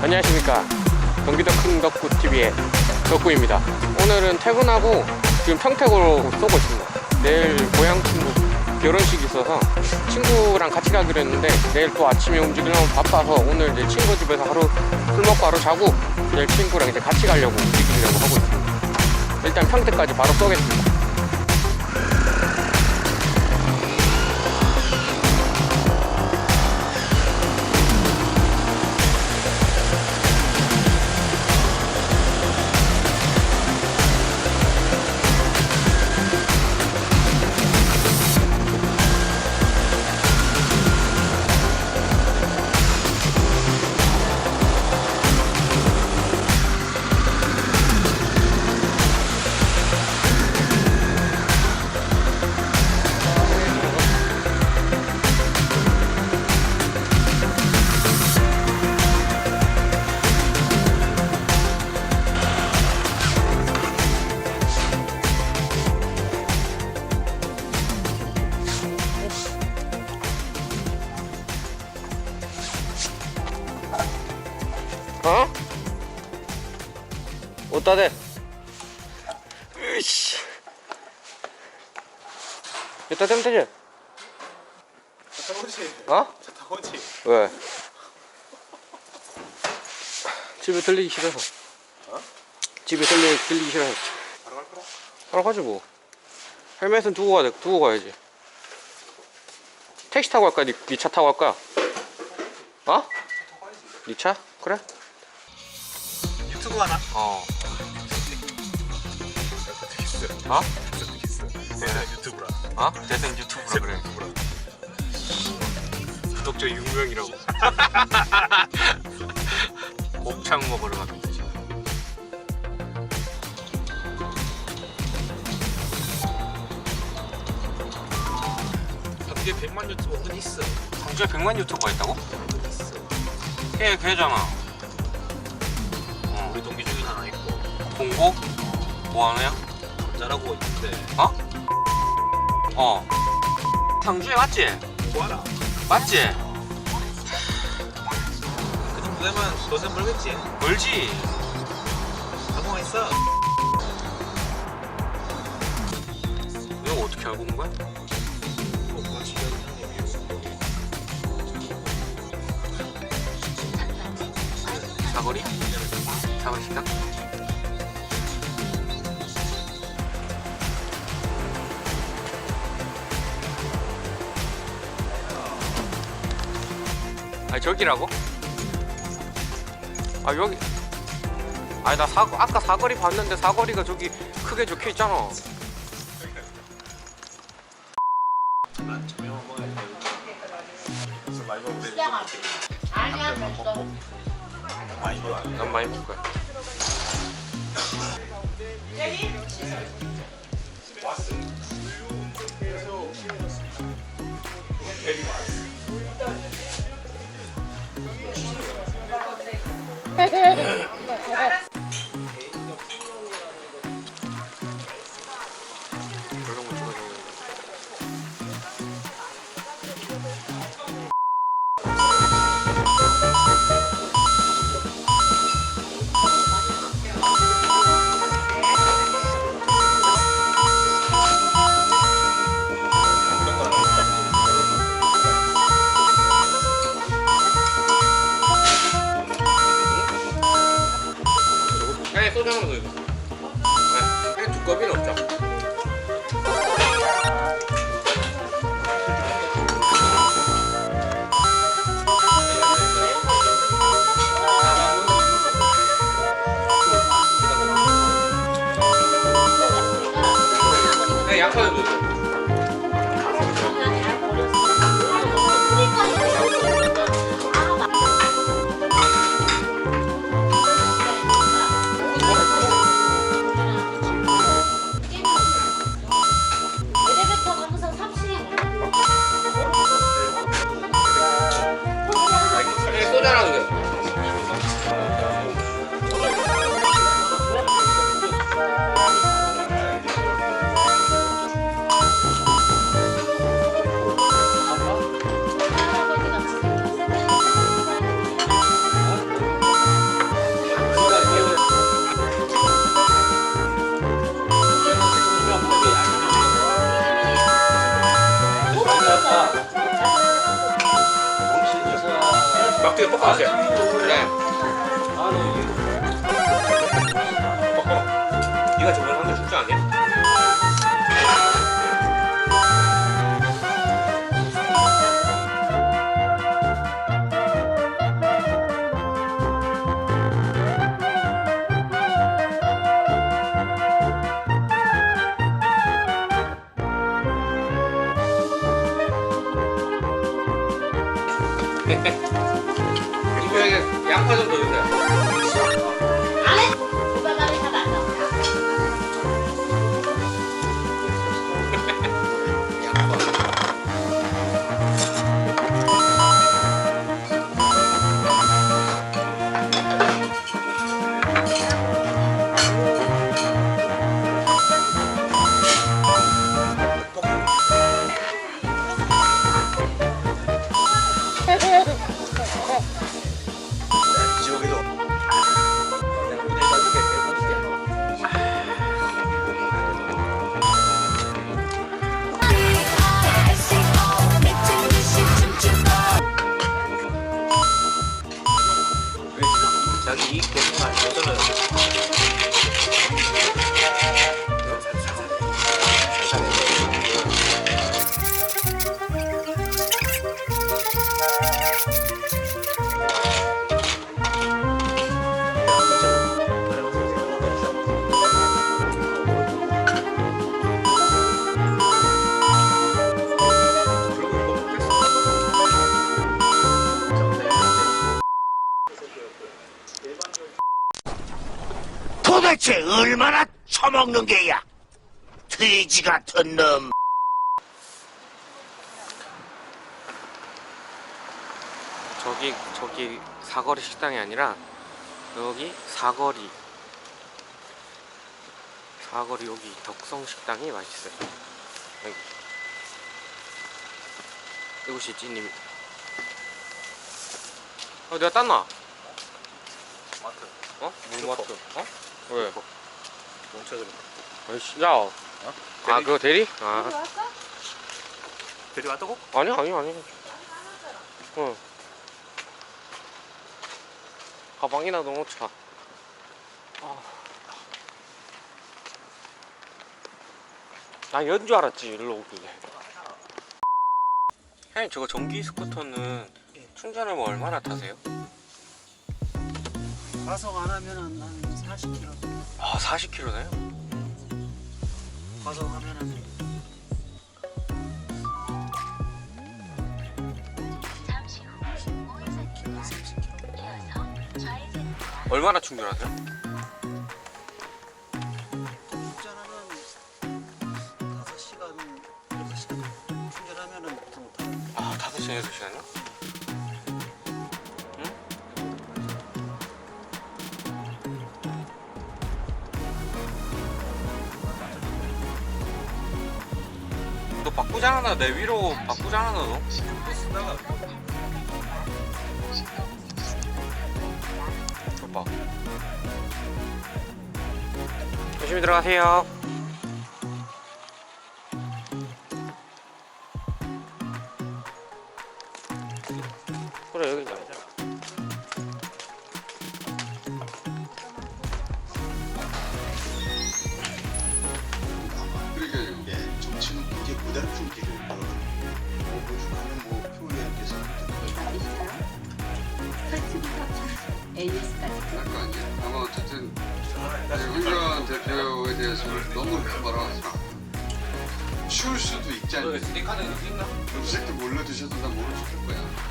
안녕하십니까 경기도 큰 덕구 TV의 덕구입니다. 오늘은 퇴근하고 지금 평택으로 쏘고 있습니다. 내일 고향 친구 결혼식이 있어서 친구랑 같이 가기로 했는데 내일 또 아침에 움직이려면 바빠서 오늘 이제 친구 집에서 하루 술 먹고 하루 자고 내일 친구랑 이제 같이 가려고 움직이려고 하고 있습니다. 일단 평택까지 바로 쏘겠습니다. 어? 어디다 대? 으이씨. 이따 대면 되지? 타고지 어? 타고지 왜? 집에 들리기 싫어서. 어? 집에 들리, 들리기 싫어서. 바로 갈 거야? 바로 가지 뭐. 헬멧은 두고 가야 돼. 두고 가야지. 택시 타고 갈까? 니차 타고 갈까? 어? 니 차? 그래? 유튜브 하나? 어. 키스 어? 유튜브라 어? 대생 유튜브라 그래. 유튜브라 구독자 6명이라고. 곱창 먹으러 갑니다. 지금. 경기에 100만 유튜버 어디 있어? 광주에 100만 유튜버가 있다고? 어디 있어? 걔 걔잖아. 어. 우리 동기 중에 하나 있고 공고? 뭐하노야? 잘하고 있는데 어? 어. 상주에 맞지? 뭐하라 맞지? 그 정도 되면 도전 벌겠지 멀지? 있어 이거 어떻게 알고 온 거야? 뭐 사거리? 식당? 아니 저기라고? 아 여기 아니 나 사, 아까 사거리 봤는데 사거리가 저기 크게 적혀 있잖아 난 많이 먹을 거야 그런 거 찍어줘야 돼. 그냥 소주 하나 더 있어. 그냥 두꺼비는 없죠. 그냥 양파도 줘. 엘리베이터 항상 30. 그냥 소주 하나 더 줘. 할아버지가 이거에 양파 좀더 주세요. 대체 얼마나 처먹는 게야? 돼지 같은 놈. 저기 저기 사거리 식당이 아니라 여기 사거리 사거리 여기 덕성 식당이 맛있어요. 여기 이곳이 찐입니다. 어 내가 땄나? 마트. 어? 물마트. 어? 왜? 멈춰서. 아이씨, 야. 아 대리? 그거 대리? 아 데리 왔다고? 아니 아니 아니. 응. 가방이나 넣어놓자. 아. 나 연줄 알았지 일로 오길래. 형님 저거 전기 스쿠터는 충전을 뭐 얼마나 타세요? 가속 안 하면은 한 40km. 아 40km네요? 가속 하면은 얼마나 충전하세요? 충전하면 5시간, 6시간 충전하면은 보통 다 아 5시간 6시간요? 너 바꾸잖아 내 위로 바꾸잖아 너. 오빠 조심히 들어가세요. 그래 할거 아니에요. 아마 어쨌든 황교안 대표에 대해서 너무 말아서 쉬울 수도 있지 않나요? 스티커는 있나? 음색도 몰라 드셔도 다 모르실 거야.